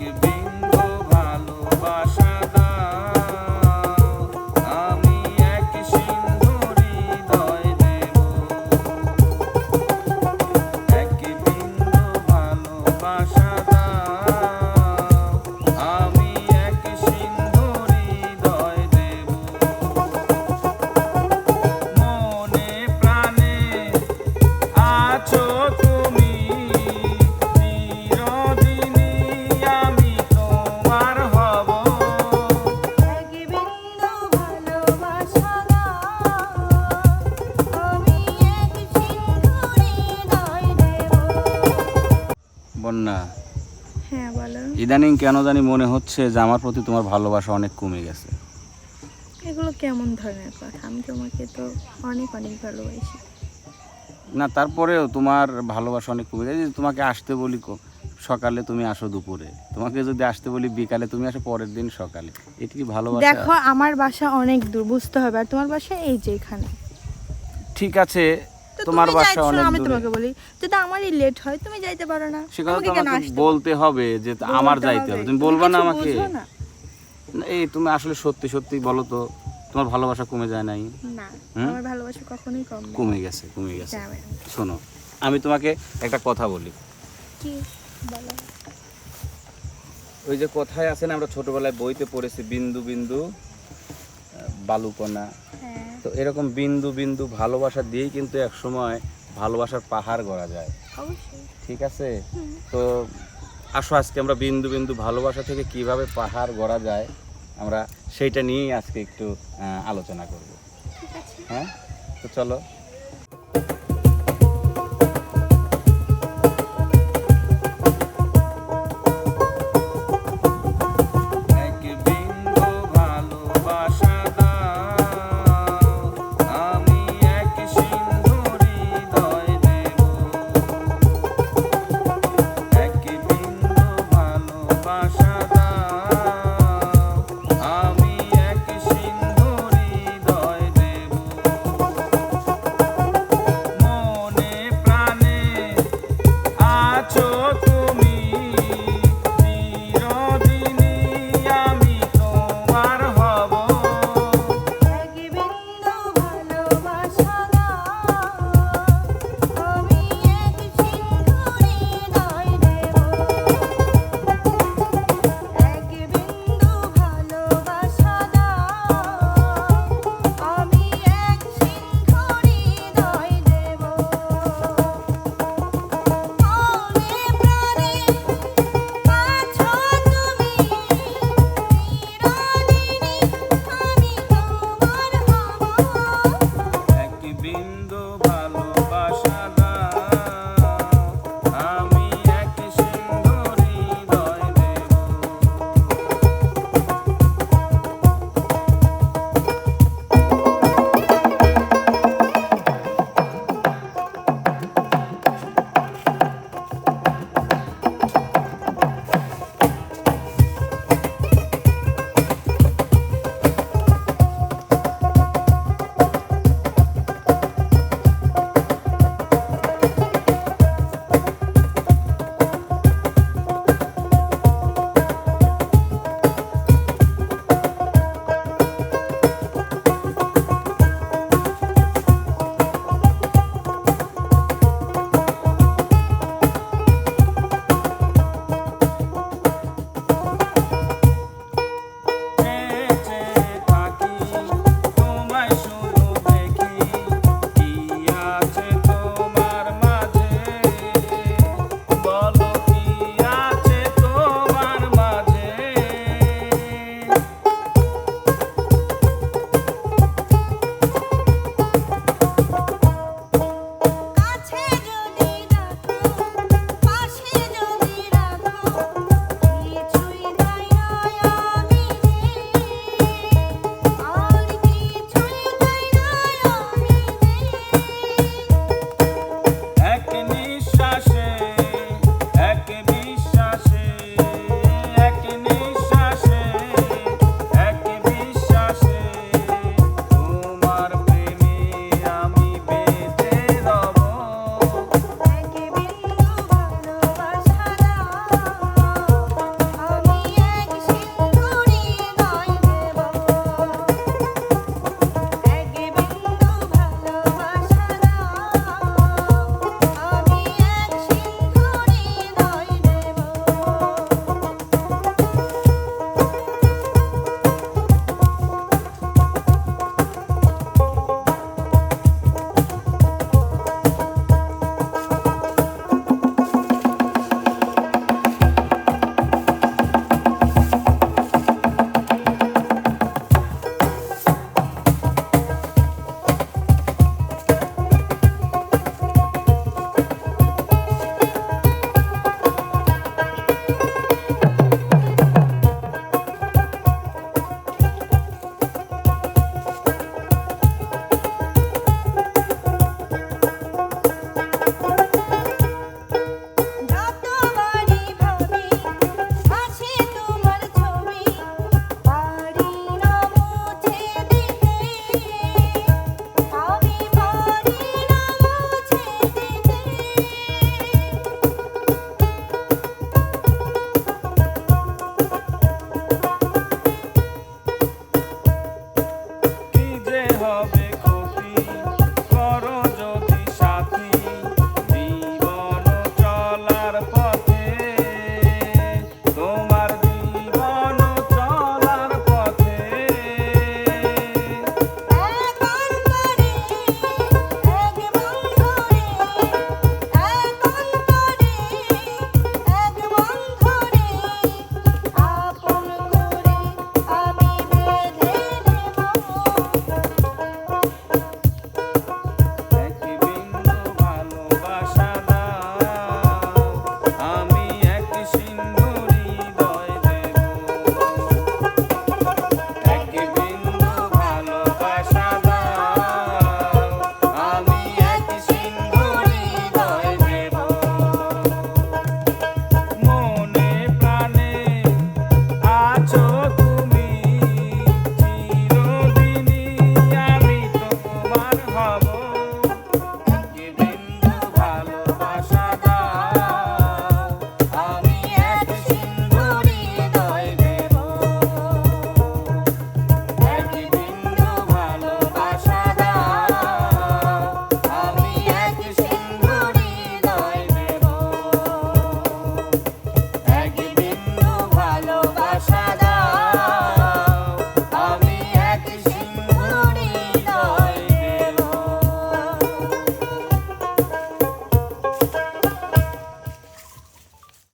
বিন্দু ইদানিং কেন জানি মনে হচ্ছে যে আমার প্রতি তোমার ভালোবাসা অনেক কমে গেছে। এগুলো কেমন ধরনের কথা? আমি তোমাকে তো অনেক অনেক ভালোবাসি। না তারপরেও তোমার ভালোবাসা অনেক কমে গেছে। যে তোমাকে আসতে বলি সকালে তুমি আসো দুপুরে। তোমাকে যদি আসতে বলি বিকালে তুমি আসো পরের দিন সকালে। এটা কি ভালোবাসা? দেখো আমার বাসা অনেক দূর বুঝতে হবে। আর তোমার বাসা এই যে এখানে। ঠিক আছে তোমার বাসা অনেক আমি তোমাকে বলি যদি আমারই লেট হয় তুমি যাইতে পারো না। সে কথা আমাকে তো কেন আমাকে আসতে বলতে হবে যে আমার যাইতে হবে। তুমি বলবা না আমাকে। এই তুমি আসলে সত্যি সত্যি বলো তো তোমার ভালোবাসা কমে যায় নাই? না আমার ভালোবাসা কখনোই কম কমে গেছে কমে গেছে। শোনো আমি তোমাকে একটা কথা বলি। কি? বলো। ওই যে কথায় আছে না আমরা ছোটবেলায় বইতে পড়েছি বিন্দু বিন্দু বালুকণা। তো এরকম বিন্দু বিন্দু ভালোবাসা দিয়েই কিন্তু এক সময় ভালোবাসার পাহাড় গড়া যায়। ঠিক আছে? তো আসো আজকে আমরা বিন্দু বিন্দু ভালোবাসা থেকে কীভাবে পাহাড় গড়া যায় আমরা সেইটা নিয়েই আজকে একটু আলোচনা করব। হ্যাঁ? তো চলো। এক বিন্দু ভালোবাসা